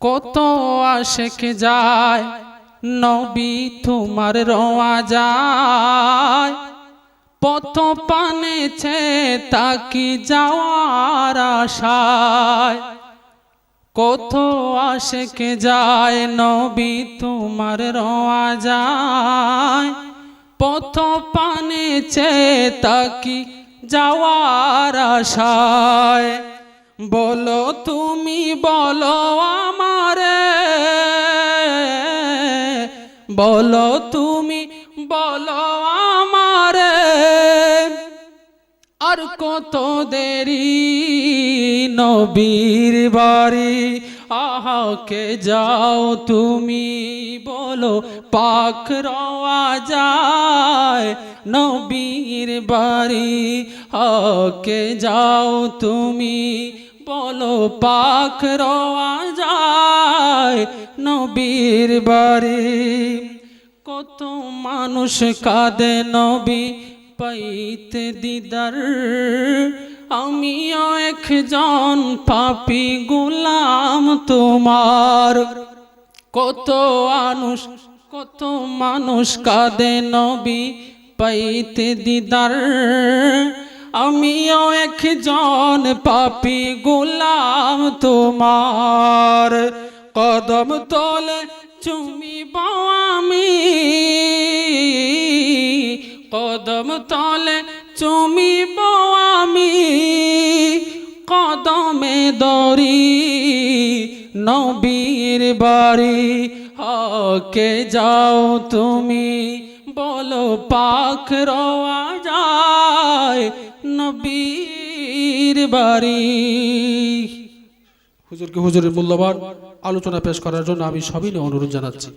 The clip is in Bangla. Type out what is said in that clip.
কত আশেক যায়, নবী তোমার রোয়া যায়। পথ পানেছে তাকি যাওয়ার আশায়। কত আশেক যায়, নবী তোমার রোয়া যায়। পথ পানেছে তাকি যাওয়ার আশায়। বলো তুমি, বলো আমারে বলো তুমি, বলো আমার। আর কত দেরি নবীর বাড়ি আহাকে যাও তুমি, বলো পাক রওয়া যায় নবীর বাড়ি আকে যাও তুমি, বলো পাক রওয়া যায় নবীর বাড়ি। কত মানুষ কাঁদে নবী পাইতে দিদার। আমিও একজন পাপি গুলাম তোমার। কত মানুষ কত মানুষ কাঁদে নবী পাইতে দিদার। আমিও একজন পাপি গুলাম তোমার। কদম তোলে চুমিব কদম তলে চুমিব আমি, কদমে দরি নবীর বাড়ি। হকে যাও তুমি, বলো পাখ রওয়া যায় নবীর বাড়ি। হুজুরকে হুজুরের মূল্যবান আলোচনা পেশ করার জন্য আমি সবই অনুরোধ জানাচ্ছি।